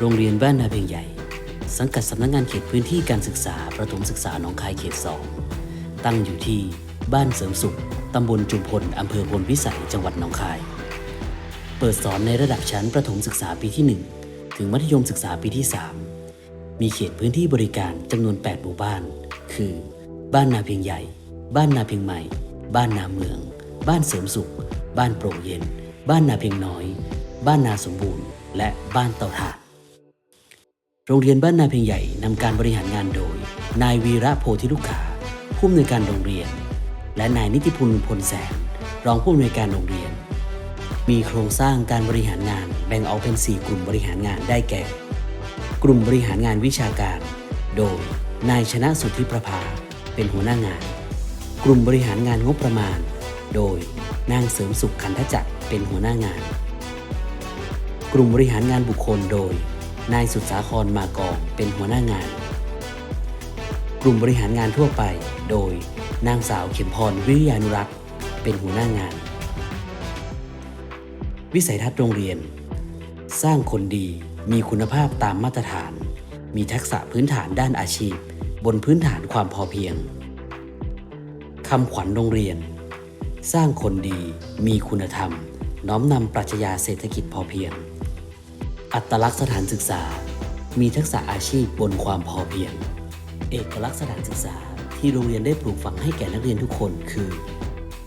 โรงเรียนบ้านนาเพียงใหญ่ สังกัดสำนักงานเขตพื้นที่การศึกษาประถมศึกษาหนองคายเขต 2 ตั้งอยู่ที่บ้านเสริมสุขตำบลจุมพลอำเภอพลพิสัยจังหวัดหนองคาย เปิดสอนในระดับชั้นประถมศึกษาปีที่ 1 ถึงมัธยมศึกษาปีที่ 3 มีเขตพื้นที่บริการจำนวน 8 หมู่บ้าน คือ บ้านนาเพียงใหญ่ บ้านนาเพียงใหม่ บ้านนาเมือง บ้านเสริมสุข บ้านโปร่งเย็น บ้านนาเพียงน้อย บ้านนาสมบูรณ์ และบ้านเต่าถ่าน โรงเรียนบ้านนาเพียงใหญ่นำการบริหารงานโดย นายวีระโพธิลูกขาผู้อำนวยการโรงเรียน และนายนิติพลพลแสน รองผู้อำนวยการโรงเรียน มีโครงสร้างการบริหารงานแบ่งออกเป็น 4 กลุ่มบริหารงานได้แก่ กลุ่มบริหารงานวิชาการ โดย นายชนะสุทธิประภา เป็นหัวหน้างาน กลุ่มบริหารงานงบประมาณ โดย นางเสริมสุขขันธจักรเป็นหัวหน้างาน กลุ่มบริหารงานบุคคลโดย นายสุดสาครมากองเป็นหัวหน้างาน กลุ่มบริหารงานทั่วไป โดยนางสาวเข็มพรวิริยานุรักษ์ เป็นหัวหน้างาน วิสัยทัศน์โรงเรียน สร้างคนดีมีคุณภาพตามมาตรฐาน มีทักษะพื้นฐานด้านอาชีพ บนพื้นฐานความพอเพียงคำขวัญโรงเรียน สร้างคนดีมีคุณธรรม น้อมนำปรัชญาเศรษฐกิจพอเพียง อัตลักษณ์สถานศึกษา มีทักษะอาชีพบนความพอเพียง เอกลักษณ์สถานศึกษาที่โรงเรียนได้ปลูกฝังให้แก่นักเรียนทุกคนคือ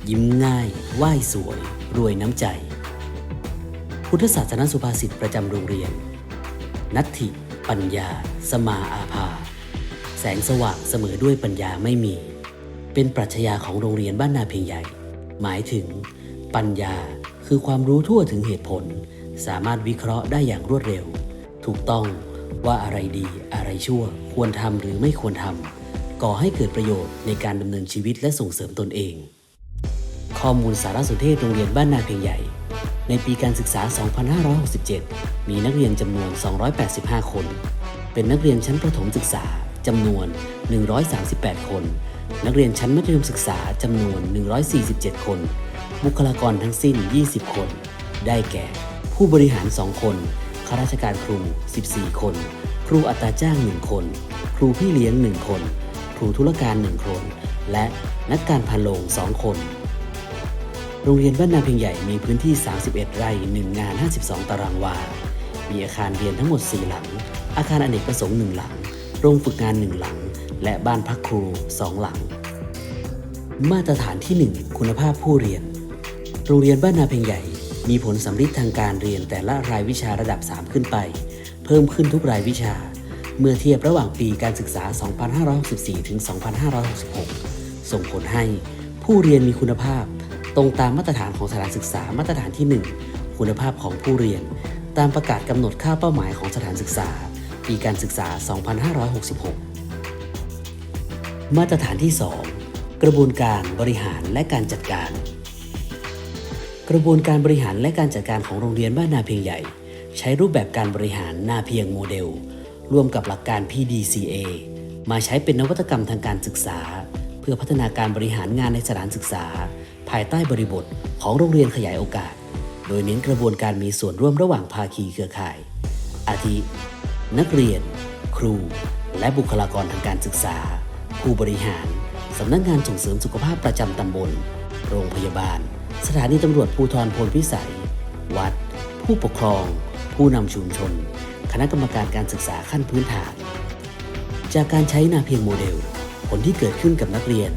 ยิ้มง่ายไหว้สวย รวยน้ำใจ พุทธศาสนสุภาษิตประจำโรงเรียน นัตถิ ปัญญา สมาอาภา แสงสว่างเสมอด้วยปัญญาไม่มี เป็นปรัชญาของโรงเรียนบ้านนาเพียงใหญ่ หมายถึง ปัญญาคือความรู้ทั่วถึงเหตุผล สามารถวิเคราะห์ได้อย่างรวดเร็ว ถูกต้องว่าอะไรดีอะไรชั่ว ควรทำหรือไม่ควรทำก่อให้เกิดประโยชน์ในการดำเนินชีวิตและส่งเสริมตนเอง ข้อมูลสารสนเทศโรงเรียนบ้านนาเพียงใหญ่ ในปีการศึกษา 2567 มีนักเรียนจำนวน 285 คน เป็นนักเรียนชั้นประถมศึกษาจำนวน 138 คน นักเรียนชั้นมัธยมศึกษาจำนวน 147 คน บุคลากรทั้งสิ้น 20 คน ได้แก่ ผู้บริหาร 2 คนข้าราชการครู 14 คน ครูอัตราจ้าง 1 คน ครูพี่เลี้ยง 1 คน ครูธุรการ 1 คน และนักการพันโลง2 คน โรงเรียนบ้านนาเพียงใหญ่มีพื้นที่ 31 ไร่ 1 งาน 52 ตารางวา มีอาคารเรียนทั้งหมด 4 หลัง อาคารอเนกประสงค์ 1 หลัง โรงฝึกงาน 1 หลัง และบ้านพักครู 2 หลัง มาตรฐานที่ 1 คุณภาพผู้เรียน โรงเรียนบ้านนาเพียงใหญ่ มีผลสำลิดทางการเรียนแต่ละรายวิชาระดับ 3 ขึ้นไป เพิ่มขึ้นทุกรายวิชา เมื่อเทียบระหว่างปีการศึกษา 2564 ถึง 2566 ส่งผลให้ผู้เรียนมีคุณภาพ ตรงตามมาตรฐานของสถานศึกษามาตรฐานที่ 1 คุณภาพของผู้เรียน ตามประกาศกำหนดค่าเป้าหมายของสถานศึกษา ปีการศึกษา 2566 มาตรฐานที่ 2 กระบวนการบริหารและการจัดการ กระบวนการบริหารและการจัดการของโรงเรียนบ้านนาเพียงใหญ่ ใช้รูปแบบการบริหารนาเพียงโมเดล ร่วมกับหลักการ PDCA มาใช้เป็นนวัตกรรมทางการศึกษา เพื่อพัฒนาการบริหารงานในสถานศึกษา ภายใต้บริบทของโรงเรียนขยายโอกาส โดยเน้นกระบวนการมีส่วนร่วมระหว่างภาคีเครือข่าย อาทิ นักเรียน ครู และบุคลากรทางการศึกษา ผู้บริหารสำนักงานส่งเสริมสุขภาพประจำตำบล โรงพยาบาล สถานีตำรวจภูธรพลพิสัย วัด ผู้ปกครอง ผู้นำชุมชน คณะกรรมการการศึกษาขั้นพื้นฐาน จากการใช้นาเพียงโมเดล ผลที่เกิดขึ้นกับนักเรียน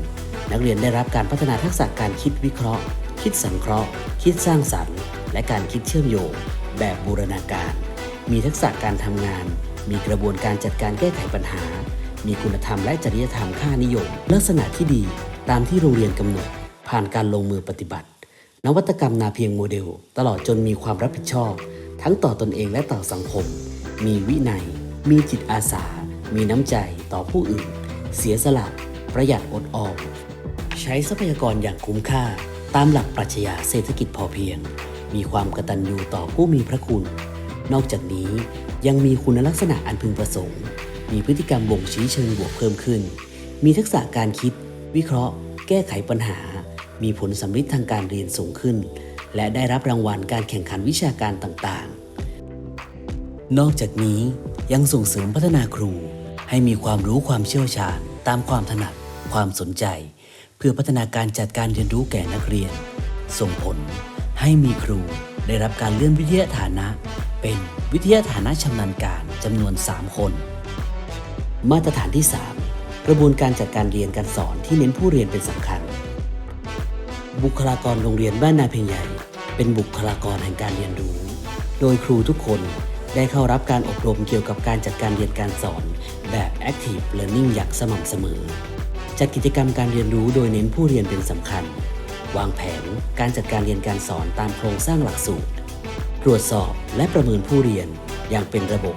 นักเรียนได้รับการพัฒนาทักษะการคิดวิเคราะห์ คิดสังเคราะห์ คิดสร้างสรรค์ และการคิดเชื่อมโยง แบบบูรณาการ มีทักษะการทำงาน มีกระบวนการจัดการแก้ไขปัญหา มีคุณธรรมและจริยธรรมค่านิยม ลักษณะที่ดีตามที่โรงเรียนกำหนดผ่านการลงมือปฏิบัติ นวัตกรรมนาเพียงโมเดล ตลอดจนมีความรับผิดชอบ ทั้งต่อตนเองและต่อสังคม มีวินัย มีจิตอาสา มีน้ำใจต่อผู้อื่น เสียสละประหยัดอดออมใช้ทรัพยากรอย่างคุ้มค่า ตามหลักปรัชญาเศรษฐกิจพอเพียง มีความกตัญญูต่อผู้มีพระคุณ นอกจากนี้ยังมีคุณลักษณะอันพึงประสงค์ มีพฤติกรรมบ่งชี้เชิงบวกเพิ่มขึ้น มีทักษะการคิด วิเคราะห์ แก้ไขปัญหา มีผลสำลิดทางการเรียนสูงขึ้น และได้รับรางวัลการแข่งขันวิชาการต่างๆ นอกจากนี้ยังส่งเสริมพัฒนาครู ให้มีความรู้ความเชี่ยวชาญ ตามความถนัด ความสนใจ เพื่อพัฒนาการจัดการเรียนรู้แก่นักเรียน ส่งผลให้มีครูได้รับการเลื่อนวิทยาฐานะ เป็นวิทยาฐานะชำนาญการจำนวน 3 คน มาตรฐานที่ 3 กระบวนการจัดการเรียนการสอนที่เน้นผู้เรียนเป็นสำคัญ บุคลากรโรงเรียนบ้านนาเพียงใหญ่ เป็นบุคลากรแห่งการเรียนรู้ โดยครูทุกคนได้เข้ารับการอบรมเกี่ยวกับการจัดการเรียนการสอน แบบ Active Learning อย่างสม่ำเสมอ จัดกิจกรรมการเรียนรู้โดยเน้นผู้เรียนเป็นสำคัญ วางแผนการจัดการเรียนการสอนตามโครงสร้างหลักสูตร ตรวจสอบและประเมินผู้เรียนอย่างเป็นระบบ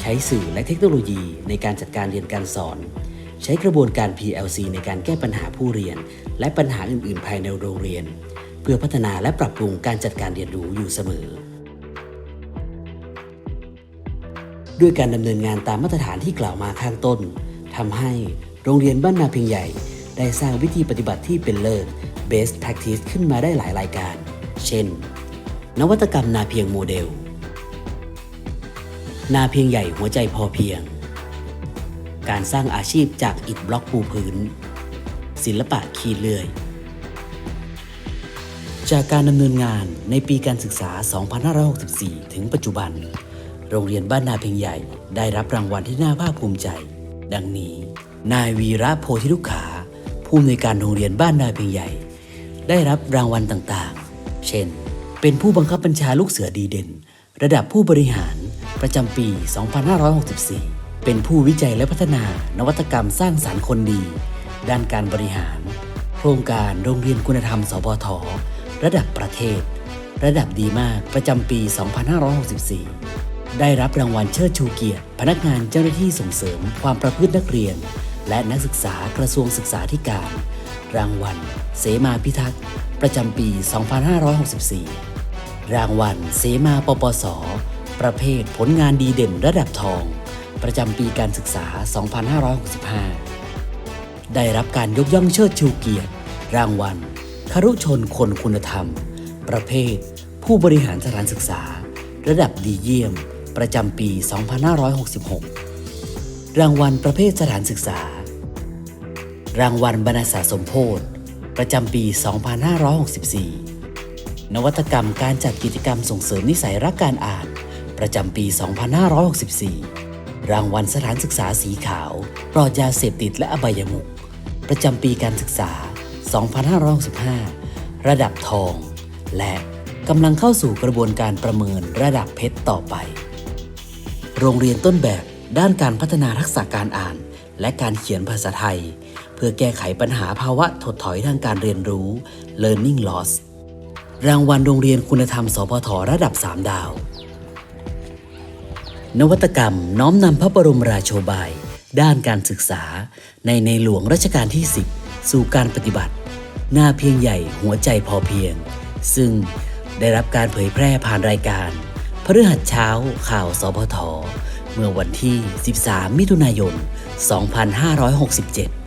ใช้สื่อและเทคโนโลยีในการจัดการเรียนการสอน ใช้กระบวนการ PLC ในการแก้ปัญหาผู้เรียน และปัญหาอื่น ๆ ภายในโรงเรียน เพื่อพัฒนาและปรับปรุงการจัดการเรียนรู้อยู่เสมอ ด้วยการดำเนินงานตามมาตรฐานที่กล่าวมาข้างต้นทำให้โรงเรียนบ้านนาเพียงใหญ่ ได้สร้างวิธีปฏิบัติที่เป็นเลิศ Best Practice ขึ้นมาได้หลายรายการ เช่น นวัตกรรมนาเพียงโมเดล นาเพียงใหญ่หัวใจพอเพียง การสร้างอาชีพจากอิฐบล็อกปูพื้น ศิลปะขีดเลื่อย จากการดำเนินงานในปีการศึกษา 2564 ถึงปัจจุบัน โรงเรียนบ้านนาเพียงใหญ่ได้รับรางวัลที่น่าภาคภูมิใจ ดังนี้ นายวีระโพธิลุกขา ผู้อำนวยการโรงเรียนบ้านนาเพียงใหญ่ ได้รับรางวัลต่างๆ เช่น เป็นผู้บังคับบัญชาลูกเสือดีเด่น ระดับผู้บริหารประจำปี 2564 เป็นผู้วิจัยและพัฒนานวัตกรรมสร้างสารรค์คนดี ด้านการบริหาร โครงการโรงเรียนคุณธรรมสพทระดับประเทศ ระดับดีมากประจำปี 2564 ได้รับรางวัลเชิดชูเกียรติ พนักงานเจ้าหน้าที่ส่งเสริมความประพฤตินักเรียน และนักศึกษากระทรวงศึกษาธิการ รางวัล เสมาพิทักษ์ ประจำปี 2564 รางวัล เสมาปปส ประเภทผลงานดีเด่นระดับทอง ประจำปีการศึกษา 2565 ได้รับการยกย่องเชิดชูเกียรติ รางวัลคารุชนคนคุณธรรม ประเภท ผู้บริหารสถานศึกษา ระดับดีเยี่ยม ประจำปี 2566 รางวัลประเภทสถานศึกษา รางวัลบรรณาศาสสมโพธประจำปี 2564 นวัตกรรมการจัดกิจกรรมส่งเสริมนิสัยรักการอ่าน ประจำปี 2564 รางวัลสถานศึกษาสีขาว ปลอดยาเสพติดและอบายมุขประจำปีการศึกษา 2565 ระดับทอง และกำลังเข้าสู่กระบวนการประเมินระดับเพชรต่อไป โรงเรียนต้นแบบด้านการพัฒนาทักษะการอ่าน และการเขียนภาษาไทย เพื่อแก้ไขปัญหาภาวะถดถอยทางการเรียนรู้ learning loss รางวัลโรงเรียนคุณธรรมสพทระดับ 3 ดาว นวัตกรรมน้อมนำพระบรมราโชบาย ด้านการศึกษาในในหลวงรัชกาลที่ 10 สู่การปฏิบัติ หน้าเพียงใหญ่หัวใจพอเพียง ซึ่งได้รับการเผยแพร่ผ่านรายการ พฤหัสเช้าข่าวสพท เมื่อวันที่ 13 มิถุนายน 2567